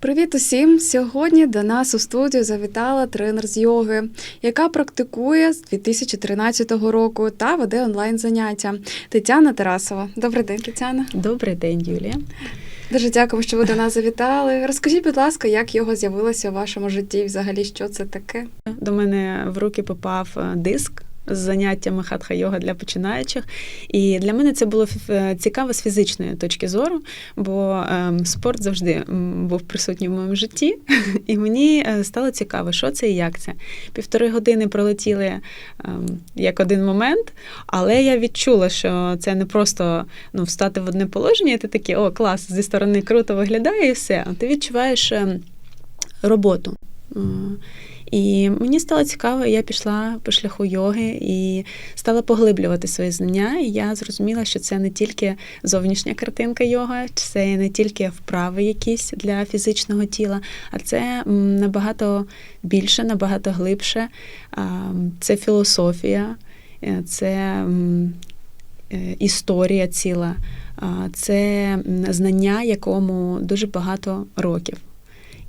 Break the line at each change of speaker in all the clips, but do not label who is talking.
Привіт усім! Сьогодні до нас у студію завітала тренер з йоги, яка практикує з 2013 року та веде онлайн заняття. Тетяна Тарасова. Добрий день, Тетяна.
Добрий день, Юлія.
Дуже дякую, що ви до нас завітали. Розкажіть, будь ласка, як його з'явилося у вашому житті? і Взагалі, що це таке?
До мене в руки попав е, диск з заняттями хатха йога для починаючих. І для мене це було е, цікаво з фізичної точки зору, бо ем, спорт завжди був присутній в моєму житті, і мені е, стало цікаво, що це і як це. Півтори години пролетіли ем, як один момент, але я відчула, що це не просто ну, встати в одне положення, і ти такий, о, клас, зі сторони круто виглядає, і все. А ти відчуваєш ем, роботу. І мені стало цікаво, я пішла по шляху йоги і стала поглиблювати свої знання. І я зрозуміла, що це не тільки зовнішня картинка йога, це не тільки вправи якісь для фізичного тіла, а це набагато більше, набагато глибше. Це філософія, е, це е, історія ціла, це знання, якому дуже багато років.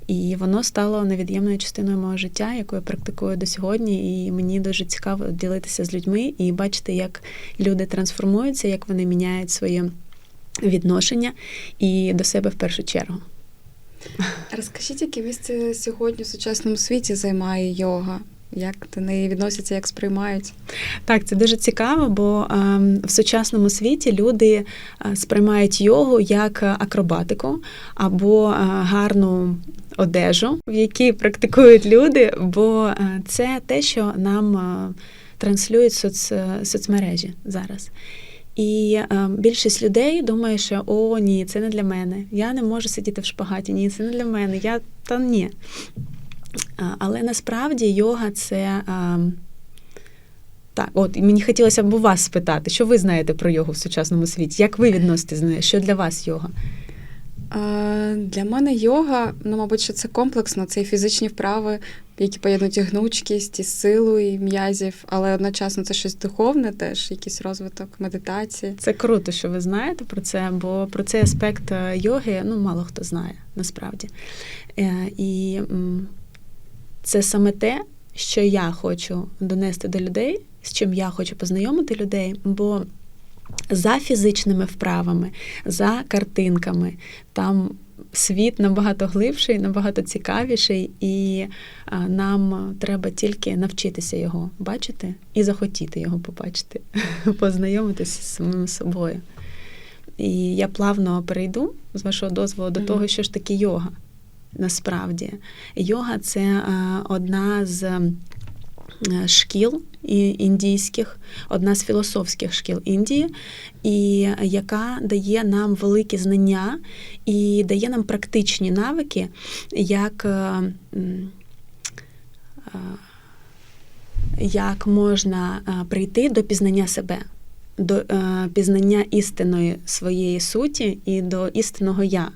І воно стало невід'ємною частиною мого життя, яку я практикую до сьогодні. І мені дуже цікаво ділитися з людьми і бачити, як люди трансформуються, як вони міняють своє відношення і до себе в першу чергу.
Розкажіть, яке місце сьогодні в сучасному світі займає йога? Як до неї відносяться, як сприймають?
Так, це дуже цікаво, бо ем, в сучасному світі люди е, сприймають йогу як е, акробатику або е, гарну одежу, в якій практикують люди, бо це те, що нам транслюють соц, соцмережі зараз. І е, більшість людей думає, що о, ні, це не для мене. Я не можу сидіти в шпагаті. Ні, це не для мене. Я та ні. Але насправді йога це. Так, от мені хотілося б у вас спитати, що ви знаєте про йогу в сучасному світі? Як ви відноситесь до неї? Що для вас йога?
Для мене йога, ну, мабуть, що це комплексно, це і фізичні вправи, які поєднують і гнучкість, і силу, і м'язів, але одночасно це щось духовне, теж якийсь розвиток медитації.
Це круто, що ви знаєте про це, бо про цей аспект е, йоги ну, мало хто знає насправді. Е, І це саме те, що я хочу донести до людей, з чим я хочу познайомити людей, бо за фізичними вправами, за картинками, там світ набагато глибший, набагато цікавіший, і нам треба тільки навчитися його бачити і захотіти його побачити, познайомитися з самим собою. І я плавно перейду з вашого дозволу до
Мгм.
того, що ж таке йога. Насправді, йога це е, одна з е, шкіл індійських, одна з філософських шкіл Індії, і яка дає нам великі знання і дає нам практичні навики, як, е, як можна прийти до пізнання себе. До пізнання істинної своєї суті і до істинного я.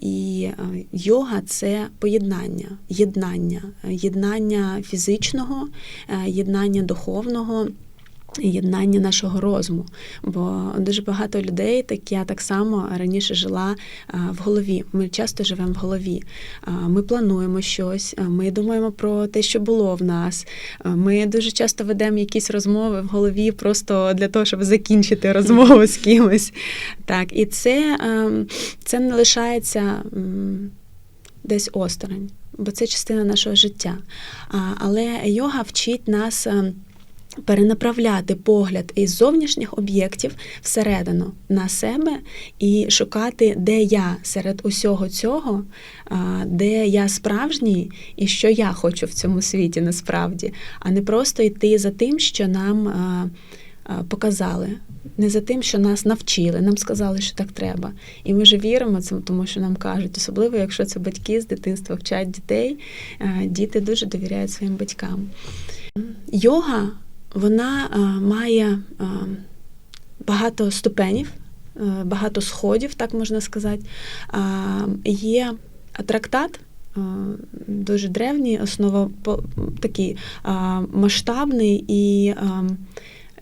І е, йога це поєднання, єднання, єднання фізичного, е, єднання духовного. Єднання нашого розуму, бо дуже багато людей, так я так само раніше жила в голові. Ми часто живемо в голові. Ми плануємо щось, ми думаємо про те, що було в нас. Ми дуже часто ведемо якісь розмови в голові просто для того, щоб закінчити розмову з кимось. Так, і це, ем, це не лишається десь осторонь, бо це частина нашого життя. Але йога вчить нас. Перенаправляти погляд із зовнішніх об'єктів всередину на себе і шукати, де я серед усього цього, де я справжній і що я хочу в цьому світі насправді, а не просто йти за тим, що нам показали, не за тим, що нас навчили, нам сказали, що так треба. І ми ж віримо цьому, тому що нам кажуть, особливо якщо це батьки з дитинства вчать дітей, діти дуже довіряють своїм батькам. Йога вона має багато ступенів, багато сходів, так можна сказати. Є трактат. Дуже древній, основа такий масштабний, і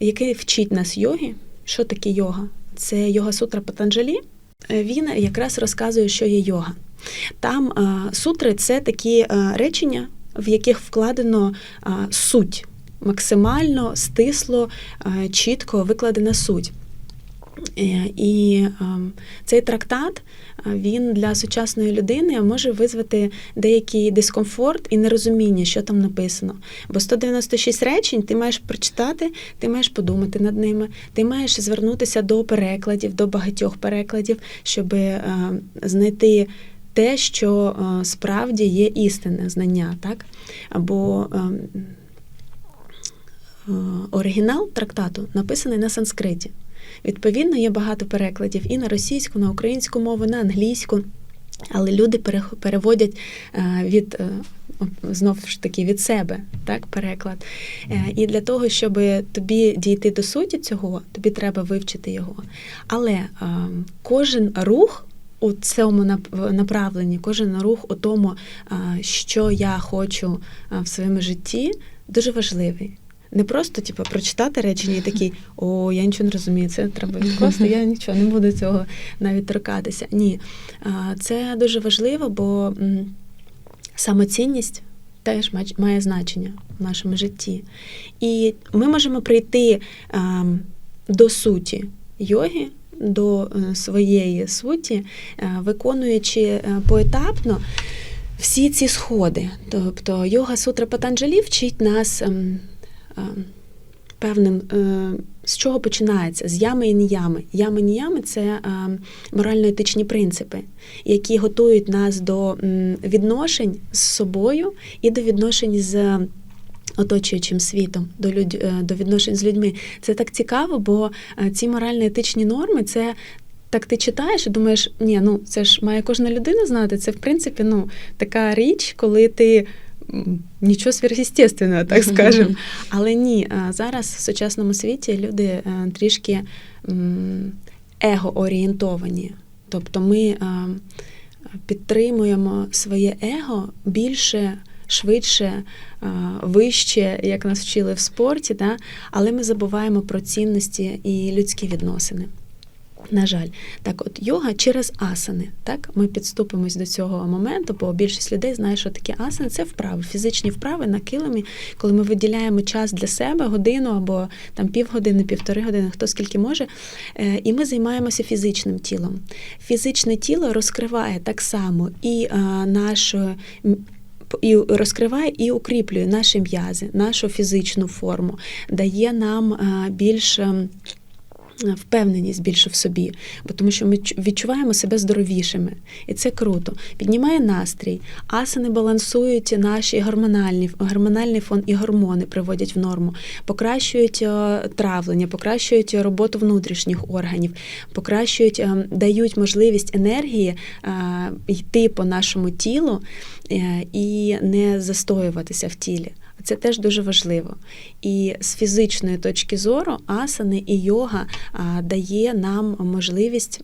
який вчить нас йоги. Що таке йога? Це йога сутра Патанджалі, Е, Він якраз розказує, що є йога. Там е, сутри це такі е, речення, в яких вкладено е, суть, максимально стисло, е, чітко викладена суть. Е, І ем, цей трактат е, він для сучасної людини може визвати деякий дискомфорт і нерозуміння, що там написано. Бо 196 речень ти маєш прочитати, ти маєш подумати над ними, ти маєш звернутися до перекладів, до багатьох перекладів, щоб е, знайти те, що е, справді є істинне знання, так? Або ем, е, оригінал трактату написаний на санскриті. Відповідно, є багато перекладів і на російську, на українську мову, на англійську. Але люди переводять е, від е, знов ж таки від себе так, переклад. Е, І для того, щоб тобі дійти до суті цього, тобі треба вивчити його. Але е, кожен рух у цьому нап- направленні, кожен рух у тому, е, що я хочу е, в своєму житті, дуже важливий. Не просто типу, прочитати речення і такий, о, я нічого не розумію, це треба відкласти, я нічого не буду цього навіть торкатися. Ні, це дуже важливо, бо самоцінність теж має значення в нашому житті. І ми можемо прийти ем, до суті йоги, до е, своєї суті, е, виконуючи е, поетапно всі ці сходи. Тобто йога сутра Патанджалі вчить нас ем, певним, е, з чого починається? З ями і ніями. Ями і ніями це ем, морально-етичні принципи, які готують нас до відношень з собою і до відношень з. Оточуючим світом до людь, е, до відношень з людьми. Це так цікаво, бо е, ці морально-етичні норми це так ти читаєш і думаєш, ні, ну це ж має кожна людина знати. Це в принципі ну, така річ, коли ти нічого сверхъестественного, так скажемо. Але ні, зараз в сучасному світі люди е, трішки его-орієнтовані. Тобто ми е, підтримуємо своє его більше. Швидше, е, вище, як нас вчили в спорті, да? але ми забуваємо про цінності і людські відносини. На жаль, так, от йога через асани. Так, ми підступимось до цього моменту, бо більшість людей знає, що таке асани. Це вправи, фізичні вправи на килимі, коли ми виділяємо час для себе, годину або там півгодини, півтори години, хто скільки може. е, І ми займаємося фізичним тілом. Фізичне тіло розкриває так само і е, нашу. І розкриває і укріплює наші м'язи, нашу фізичну форму, дає нам е, більш ем, впевненість більше в собі, бо тому що ми чу- відчуваємо себе здоровішими, і це круто. Піднімає настрій, асани балансують наші гормональні гормональний фон і гормони приводять в норму, покращують е, травлення, покращують роботу внутрішніх органів, покращують, е, дають можливість енергії е, йти по нашому тілу е, і не застоюватися в тілі. Це теж дуже важливо. І з фізичної точки зору асани і йога дає нам можливість.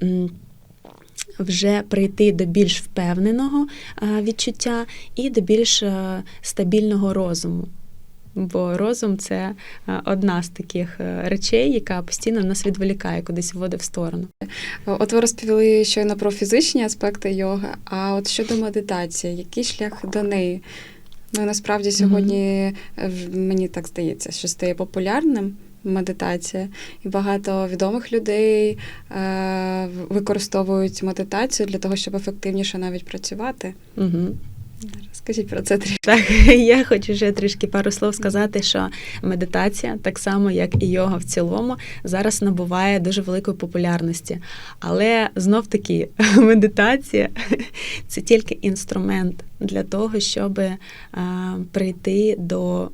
Вже прийти до більш впевненого відчуття і до більш а, стабільного розуму. Бо розум це а, одна з таких е, речей, яка постійно нас відволікає, кудись вводить в сторону.
От ви розповіли щойно про фізичні аспекти йоги, а от щодо медитації, який шлях до неї? Ну насправді сьогодні mm-hmm. мені так здається, що стає популярним медитація, і багато відомих людей е, використовують медитацію для того, щоб ефективніше навіть працювати.
Угу.
Скажіть про це трішки.
Так, я хочу ще трішки пару слов сказати, що медитація, так само як і йога в цілому, зараз набуває дуже великої популярності. Але знов таки медитація це тільки інструмент для того, щоб прийти до.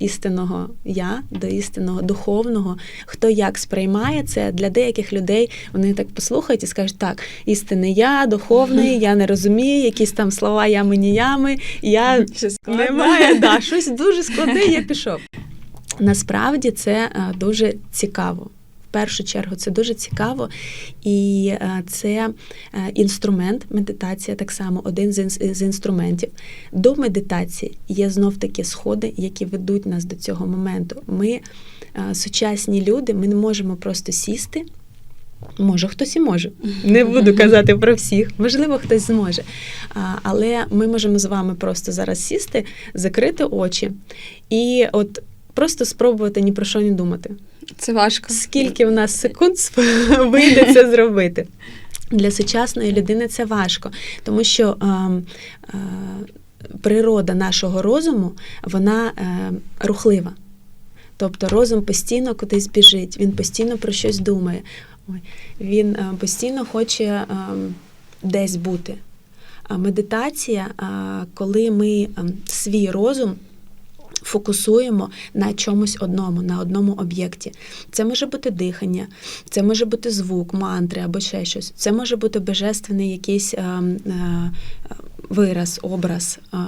Істинного я до істинного духовного, хто як сприймає це для деяких людей, вони так послухають і скажуть, так, істинне я, духовний, я не розумію, якісь там слова ями ніями, я
щось
немає, да, щось дуже складне, я пішов. Насправді це е, дуже цікаво. Першу чергу це дуже цікаво, і е, це е, інструмент, медитація так само, один з інс- з інструментів. До медитації є знов таки сходи, які ведуть нас до цього моменту. Ми, е, сучасні люди, ми не можемо просто сісти Може, хтось і може. Не буду казати про всіх. Можливо, хтось зможе. Але ми можемо з вами просто зараз сісти, закрити очі і от просто спробувати ні про що не думати.
Це важко.
Скільки в нас секунд вийде це зробити? Для сучасної людини це важко, тому що е, е, природа нашого розуму вона е, рухлива. Тобто розум постійно кудись біжить, він постійно про щось думає. Ой, він е, постійно хоче е, десь бути. А медитація, е, коли ми е, свій розум фокусуємо на чомусь одному, на одному об'єкті. Це може бути дихання, це може бути звук, мантри або ще щось. Це може бути божественний якийсь е, е, вираз, образ, е,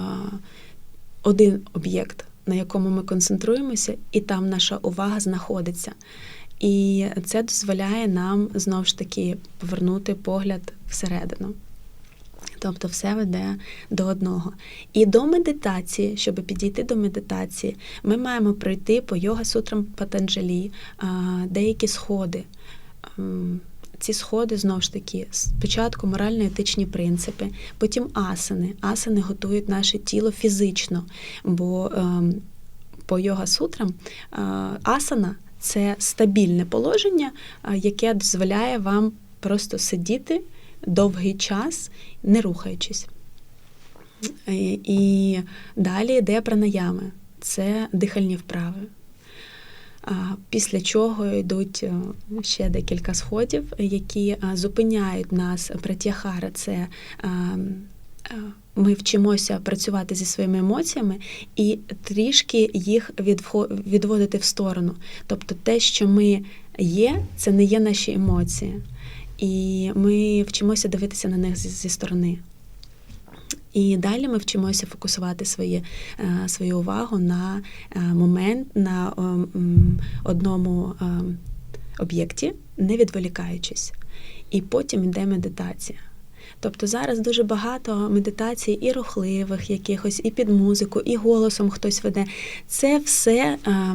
один об'єкт, на якому ми концентруємося, і там наша увага знаходиться. І це дозволяє нам знову ж таки повернути погляд всередину. Тобто все веде до одного. І до медитації, щоб підійти до медитації, ми маємо пройти по йога сутрам Патанджалі деякі сходи. Ці сходи знову ж таки спочатку морально-етичні принципи, потім асани. Асани готують наше тіло фізично, бо ем, по йога сутрам асана це стабільне положення, яке дозволяє вам просто сидіти довгий час, не рухаючись. І, і далі йде пранаями. Це дихальні вправи. Після чого йдуть е, ще декілька сходів, які е, зупиняють нас пратяхара. Це е, е, ми вчимося працювати зі своїми емоціями і трішки їх відводити в сторону. Тобто те, що ми є, це не є наші емоції. І ми вчимося дивитися на них зі, сторони. І далі ми вчимося фокусувати свої, е, свою увагу на е, момент, на одному е, об'єкті, не відволікаючись. І потім йде медитація. Тобто зараз дуже багато медитацій і рухливих якихось, і під музику, і голосом хтось веде. Це все, е,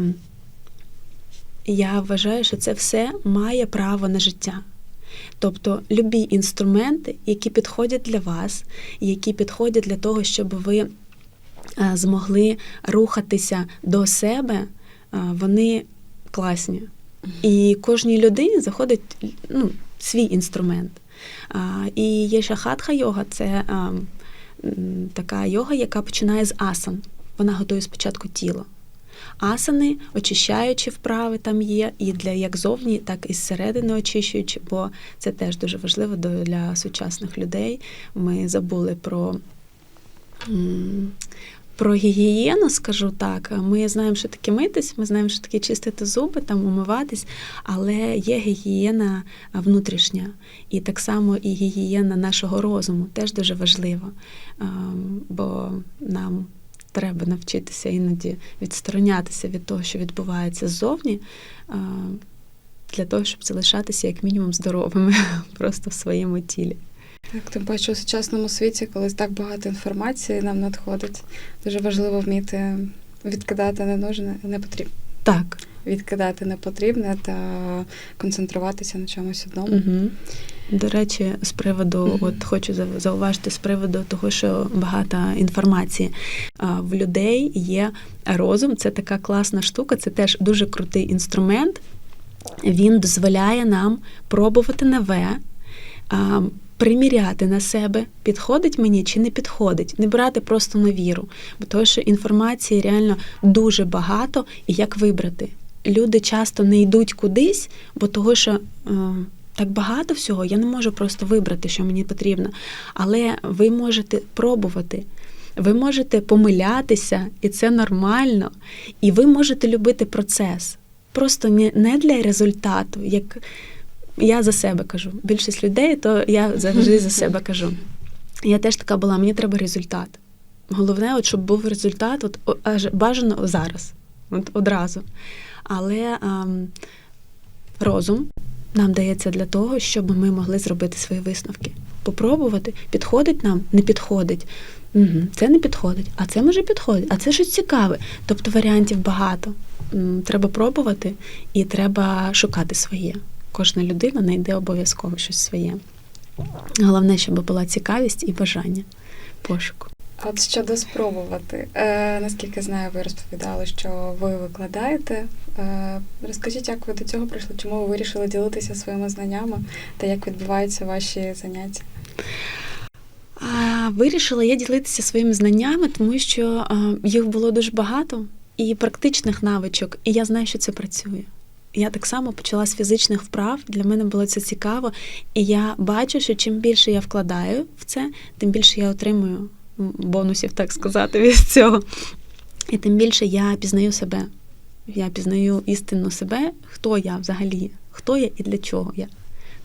я вважаю, що це все має право на життя. Тобто любі інструменти, які підходять для вас, які підходять для того, щоб ви е, змогли рухатися до себе, е, вони класні. І кожній людині заходить ну, свій інструмент. І є ще хатха йога це така йога, яка починає з асан. Вона готує спочатку тіло. Асани, очищаючі вправи там є, і для як зовні, так і зсередини очищуючі, бо це теж дуже важливо для сучасних людей. Ми забули про, про гігієну, скажу так. Ми знаємо, що таке митись, ми знаємо, що таке чистити зуби, там умиватись, але є гігієна внутрішня. І так само і гігієна нашого розуму теж дуже важлива, ем, бо нам треба навчитися іноді відсторонятися від того, що відбувається ззовні, для того, щоб залишатися як мінімум здоровими просто в своєму тілі.
Так, тим паче у сучасному світі, коли так багато інформації нам надходить, дуже важливо вміти відкидати ненужне, не потрібне,
Так.
відкидати непотрібне та концентруватися на чомусь одному.
Угу. До речі, з приводу,
Мгм.
от хочу зауважити з приводу того, що багато інформації А, в людей є розум. Це така класна штука, це теж дуже крутий інструмент. Він дозволяє нам пробувати нове, а, приміряти на себе, підходить мені чи не підходить, не брати просто на віру. Бо тому що інформації реально дуже багато, і як вибрати. Люди часто не йдуть кудись, бо того, що. е, Так багато всього, я не можу просто вибрати, що мені потрібно. Але ви можете пробувати, ви можете помилятися, і це нормально. І ви можете любити процес. Просто не, для результату, як я за себе кажу. Більшість людей, то я завжди за себе кажу. Я теж така була, мені треба результат. Головне, от, щоб був результат, от, аж бажано зараз, от, одразу. Але ем, розум нам дається для того, щоб ми могли зробити свої висновки. Попробувати, підходить нам, не підходить. Угу, це не підходить, а це може підходить, а це щось цікаве. Тобто варіантів багато. Треба пробувати і треба шукати своє. кожна людина знайде обов'язково щось своє. Головне, щоб була цікавість і бажання пошуку.
От щодо спробувати, е, наскільки знаю, ви розповідали, що ви викладаєте. Е, розкажіть, як ви до цього прийшли? Чому ви вирішили ділитися своїми знаннями та як відбуваються ваші заняття?
А, Вирішила я ділитися своїми знаннями, тому що їх було дуже багато і практичних навичок, і я знаю, що це працює. Я так само почала з фізичних вправ. Для мене було це цікаво, і я бачу, що чим більше я вкладаю в це, тим більше я отримую бонусів, так сказати, від цього. І тим більше я пізнаю себе. Я пізнаю істинно себе, хто я взагалі, хто я і для чого я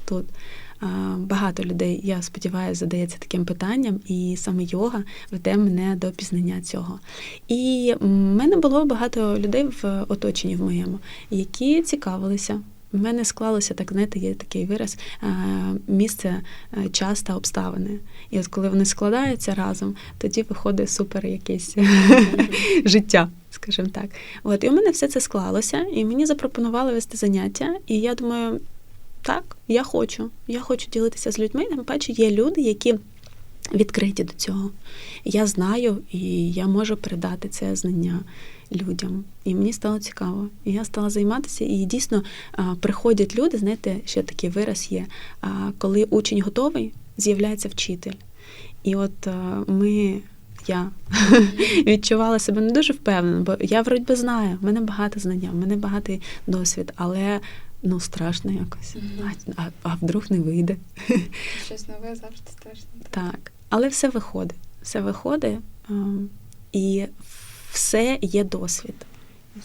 тут. Багато людей, я сподіваюся, задається таким питанням, і саме йога веде мене до пізнання цього. І в мене було багато людей в оточенні в моєму, які цікавилися. В мене склалося так, знаєте, є такий вираз е, місце, е, час та обставини. І от коли вони складаються разом, тоді виходить супер якесь життя, скажімо так. От і у мене все це склалося, і мені запропонували вести заняття. І я думаю, так, я хочу. Я хочу ділитися з людьми. Тим паче є люди, які відкриті до цього. Я знаю і я можу передати це знання людям. І мені стало цікаво. І я стала займатися, і дійсно приходять люди, знаєте, ще такий вираз є. Коли учень готовий, з'являється вчитель. І от ми. Я відчувала себе не дуже впевнено, бо я вроді би знаю, в мене багато знання, в мене багатий досвід, але ну страшно якось. А, а, а вдруг не вийде.
Щось нове завжди страшно.
Так, але все виходить. Все виходить, ем, і все є досвід.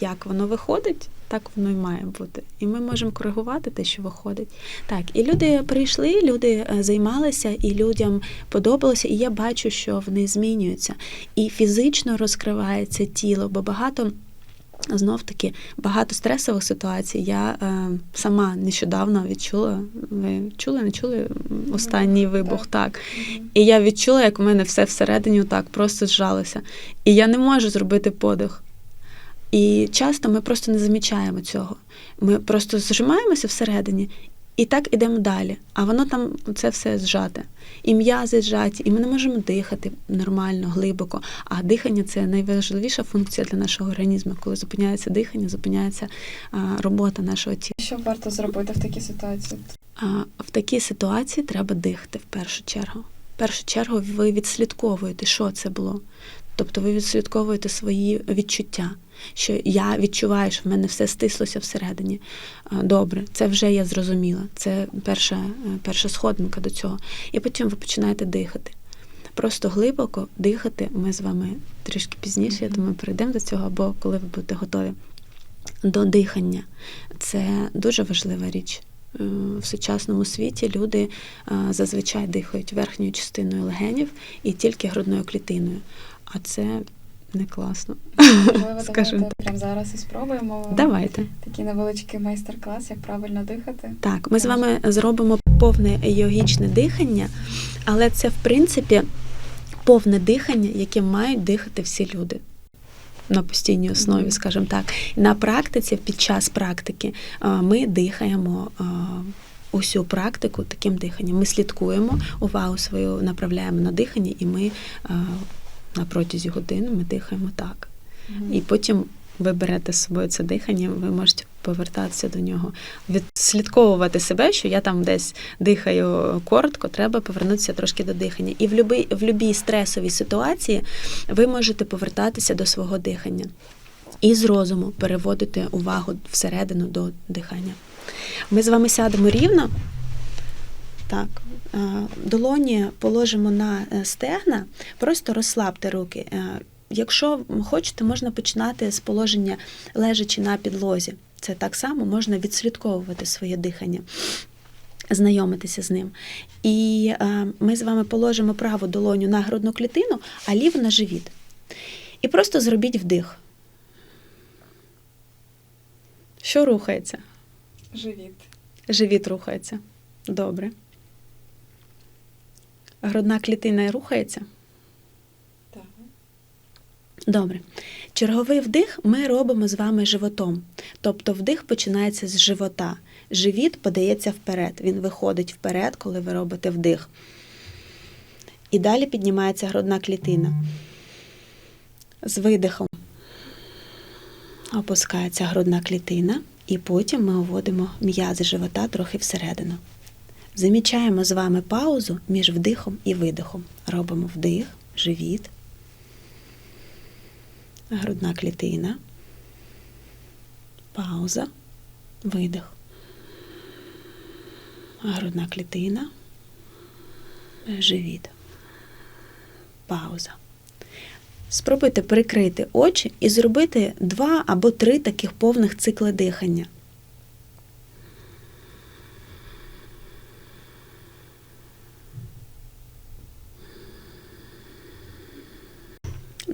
Як воно виходить, так воно і має бути. І ми можемо коригувати те, що виходить. Так, і люди прийшли, люди е, займалися, і людям подобалося, і я бачу, що вони змінюються. І фізично розкривається тіло, бо багато. Знов таки багато стресових ситуацій. Я е, сама нещодавно відчула. Ви чули, не чули останній вибух? Так. І я відчула, як у мене все всередині так просто зжалося. І я не можу зробити подих. І часто ми просто не замічаємо цього. Ми просто зжимаємося всередині і так ідемо далі. А воно там це все зжате. І м'язи зжаті, і ми не можемо дихати нормально, глибоко. А дихання це найважливіша функція для нашого організму. Коли зупиняється дихання, зупиняється робота нашого тіла.
Що варто зробити в такій ситуації?
В такій ситуації треба дихати в першу чергу. В першу чергу ви відслідковуєте, що це було. Тобто ви відслідковуєте свої відчуття, що я відчуваю, що в мене все стислося всередині. Добре, це вже я зрозуміла. Це перша, е, перша сходинка до цього. І потім ви починаєте дихати. Просто глибоко дихати. Ми з вами трішки пізніше, я
Мгм.
думаю, перейдемо до цього, або коли ви будете готові до дихання. Це дуже важлива річ. Е, В сучасному світі люди е, зазвичай дихають верхньою частиною легенів і тільки грудною клітиною. А це не класно.
Можливо,
Скажімо
давайте прямо зараз і спробуємо
Давайте.
такий невеличкий майстер-клас, як правильно дихати.
Так, ми з вами зробимо повне йогічне дихання, але це, в принципі, повне дихання, яким мають дихати всі люди. На постійній основі, скажімо так. На практиці, під час практики, ми дихаємо усю практику таким диханням. Ми слідкуємо, увагу свою направляємо на дихання, і ми на протязі години ми дихаємо так.
Мгм.
І потім ви берете з собою це дихання, ви можете повертатися до нього, відслідковувати себе, що я там десь дихаю коротко, треба повернутися трошки до дихання. І в любій, в любій стресовій ситуації ви можете повертатися до свого дихання і з розуму переводити увагу всередину до дихання. Ми з вами сядемо рівно. Так, е, долоні положимо на е, стегна, просто розслабте руки. Е, Якщо хочете, можна починати з положення лежачи на підлозі. Це так само можна відслідковувати своє дихання, знайомитися з ним. І ми з вами положимо праву долоню на грудну клітину, а ліву на живіт. І просто зробіть вдих. Що рухається?
Живіт.
Живіт рухається. Добре. Грудна клітина рухається.
Так.
Добре. Черговий вдих ми робимо з вами животом. Тобто вдих починається з живота. Живіт подається вперед. Він виходить вперед, коли ви робите вдих. І далі піднімається грудна клітина. З видихом опускається грудна клітина, і потім ми уводимо м'язи живота трохи всередину. Замічаємо з вами паузу між вдихом і видихом. Робимо вдих, живіт, грудна клітина, пауза, видих. Грудна клітина, живіт, пауза. Спробуйте прикрити очі і зробити два або три таких повних цикли дихання.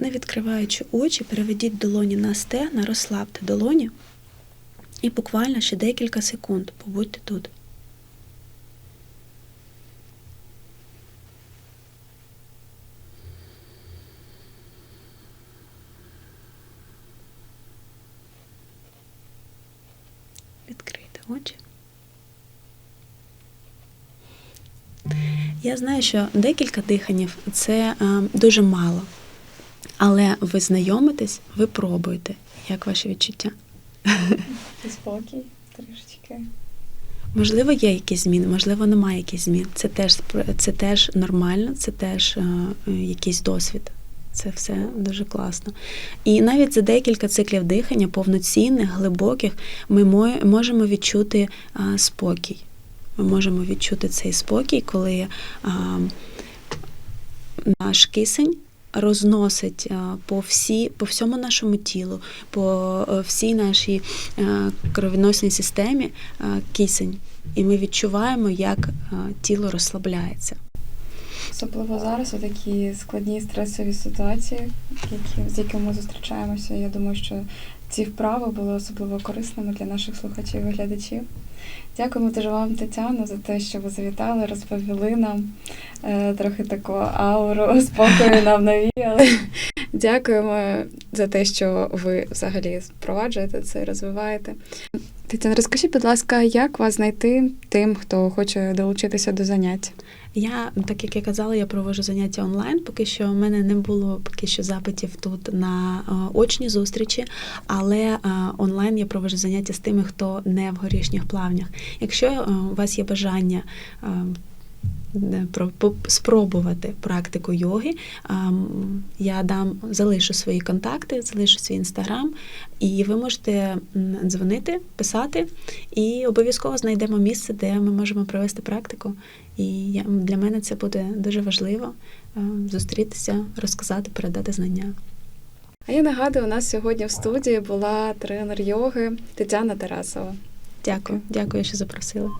Не відкриваючи очі, переведіть долоні на стегна, розслабте долоні і буквально ще декілька секунд побудьте тут. Відкрийте очі. Я знаю, що декілька диханів це е, дуже мало. Але ви знайомитесь, ви пробуєте. Як ваші відчуття?
Спокій трішечки.
Можливо, є якісь зміни, можливо, немає якихось змін. Це теж це теж нормально, це теж е, е, якийсь досвід. Це все дуже класно. І навіть за декілька циклів дихання, повноцінних, глибоких, ми можемо відчути е, спокій. Ми можемо відчути цей спокій, коли е, наш кисень розносить е, по, всі, по всьому нашому тілу, по е, всій нашій е, кровоносній системі кисень. І ми відчуваємо, як тіло розслабляється.
Особливо зараз у такі складні стресові ситуації, які, з якими ми зустрічаємося. Я думаю, що ці вправи були особливо корисними для наших слухачів і глядачів. Дякуємо дуже вам, Тетяно, за те, що ви завітали, розповіли нам е, трохи таку ауру спокою нам навіяли. Дякуємо за те, що ви взагалі впроваджуєте це, розвиваєте. Тетяна, розкажіть, будь ласка, як вас знайти тим, хто хоче долучитися до занять?
Я, так як я казала, я провожу заняття онлайн. Поки що в мене не було поки що запитів тут на е, очні зустрічі, але е, онлайн я провожу заняття з тими, хто не в горішніх плавнях. Якщо е, у вас є бажання. Спробувати практику йоги. Я дам залишу свої контакти, залишу свій інстаграм, і ви можете дзвонити, писати, і обов'язково знайдемо місце, де ми можемо провести практику. І для мене це буде дуже важливо е, зустрітися, розказати, передати знання.
А я нагадую, у нас сьогодні в студії була тренер йоги Тетяна Тарасова.
Дякую, дякую, що запросили.